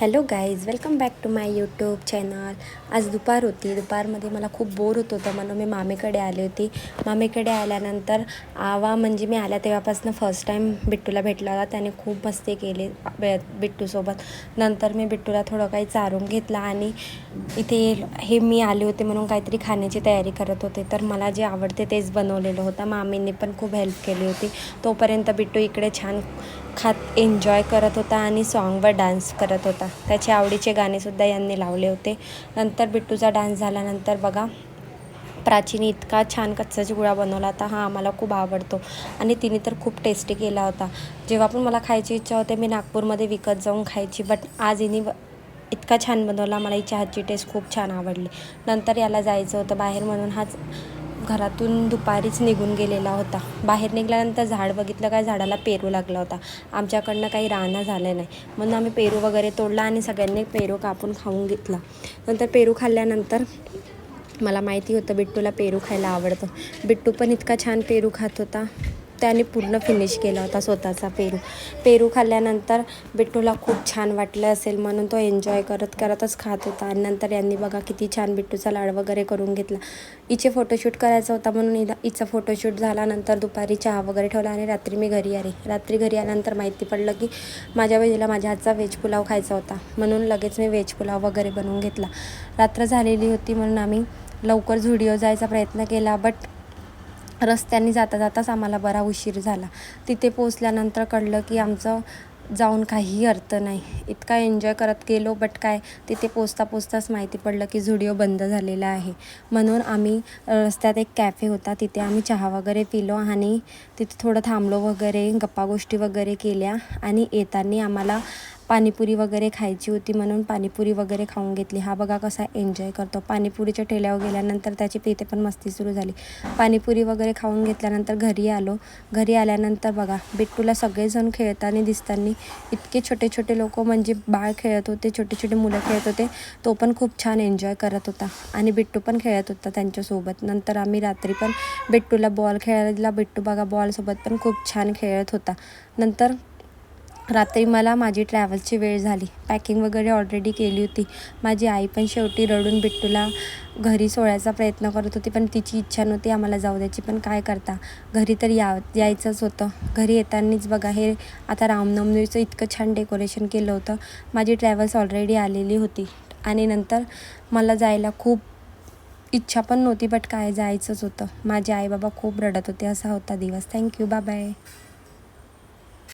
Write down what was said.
Hello guys welcome back to my YouTube channel आज दुपार होती. दुपारमध्ये मला खूप बोर होत होतं. म्हणून मी मामेकडे आली होती. मामेकडे आल्यानंतर आवा म्हणजे मी आल्या तेव्हापासून फर्स्ट टाईम बिट्टूला भेटला होता. त्याने खूप मस्ती केली बिट्टूसोबत. नंतर मी बिट्टूला थोडं काही चारून घेतलं आणि इथे हे मी आले होते म्हणून काहीतरी खाण्याची तयारी करत होते. तर मला जे आवडते तेच बनवलेलं होतं. मामींनी पण खूप हेल्प केली होती. तोपर्यंत बिट्टू इकडे छान खात एन्जॉय करत होता आणि सॉन्गवर डान्स करत होता. त्याचे आवडीचे गाणेसुद्धा यांनी लावले होते. नंतर बिट्टूचा डान्स झाल्यानंतर बघा प्राचीने इतका छान कच्चाची गुळा बनवला होता. हा आम्हाला खूप आवडतो. आणि तिने तर खूप टेस्टी केला होता. जेव्हा पण मला खायची इच्छा होते मी नागपूरमध्ये विकत जाऊन खायची. बट आज हिने इतका छान बनवला. मला हिच्या हातची टेस्ट खूप छान आवडली. नंतर याला जायचं होतं बाहेर म्हणून. हाच घरातून दुपारीच निघून गेलेला होता. बाहेर निघाल्यानंतर झाड बघितलं काय? झाडाला पेरू लागला होता. आमच्याकडनं काही राहणं झालं नाही. म्हणून आम्ही पेरू वगैरे तोडला आणि सगळ्यांनी पेरू कापून खाऊन घेतला. नंतर पेरू खाल्ल्यानंतर मला माहिती होतं बिट्टूला पेरू खायला आवडतं. बिट्टू पण इतका छान पेरू खात होता. त्याने पूर्ण फिनिश केला होता स्वतःचा पेरू. पेरू खाल्ल्यानंतर बिट्टूला खूप छान वाटलं असेल म्हणून तो एन्जॉय करत करतच खात होता. आणि नंतर यांनी बघा किती छान बिट्टूचा लाड वगैरे करून घेतला. हिचे फोटोशूट करायचा होता म्हणून हिला हिचा फोटोशूट झाल्यानंतर दुपारी चहा वगैरे ठेवला आणि रात्री मी घरी आले. रात्री घरी आल्यानंतर माहिती पडलं की माझ्या बहिणीला माझ्या हातचा व्हेज पुलाव खायचा होता. म्हणून लगेच मी व्हेज पुलाव वगैरे बनवून घेतला. रात्र झालेली होती म्हणून आम्ही लवकर झुडिओ जायचा प्रयत्न केला बट रस्त्याने जाता जाताच आम्हाला बरा उशीर झाला. तिथे पोचल्यानंतर कळलं की आमचं जाऊन काहीही अर्थ नाही. इतका एन्जॉय करत गेलो बट काय? तिथे पोचता पोचताच माहिती पडलं की झुडिओ बंद झालेला आहे. म्हणून आम्ही रस्त्यात एक कॅफे होता. तिथे आम्ही चहा वगैरे पिलो आणि तिथे थोडं थांबलो वगैरे गप्पा गोष्टी वगैरे केल्या आणि येताना आम्हाला पाणीपुरी वगैरे खायची होती म्हणून पाणीपुरी वगैरे खाऊन घेतली. हा बघा कसा एन्जॉय करतो. पाणीपुरीच्या ठेल्यावर गेल्यानंतर त्याची तिथे पण मस्ती सुरू झाली. पाणीपुरी वगैरे खाऊन घेतल्यानंतर घरी आलो. घरी आल्यानंतर बघा बिट्टूला सगळेजण खेळताना दिसताना इतके छोटे छोटे लोक म्हणजे बाळ खेळत होते छोटे छोटे मुलं खेळत होते तो पण खूप छान एन्जॉय करत होता आणि बिट्टू पण खेळत होता त्यांच्यासोबत. नंतर आम्ही रात्री पण बिट्टूला बॉल खेळायला दिला बिट्टू बघा बॉलसोबत पण खूप छान खेळत होता. नंतर रात्री मला माझी ट्रॅव्हलची वेळ झाली. पॅकिंग वगैरे ऑलरेडी केली होती. माझी आई पण शेवटी रडून बिट्टूला घरी सोडायचा प्रयत्न करत होती पण तिची इच्छा नव्हती आम्हाला जाऊ द्यायची. पण काय करता? घरी तर या यायचंच होतं. घरी येतानीच बघा हे आता रामनवमीचं इतकं छान डेकोरेशन केलं होतं. माझी ट्रॅव्हल्स ऑलरेडी आलेली होती. आणि नंतर मला जायला खूप इच्छा पण नव्हती बट काय जायचंच होतं. माझे आई बाबा खूप रडत होते असा होता दिवस. Thank you bye bye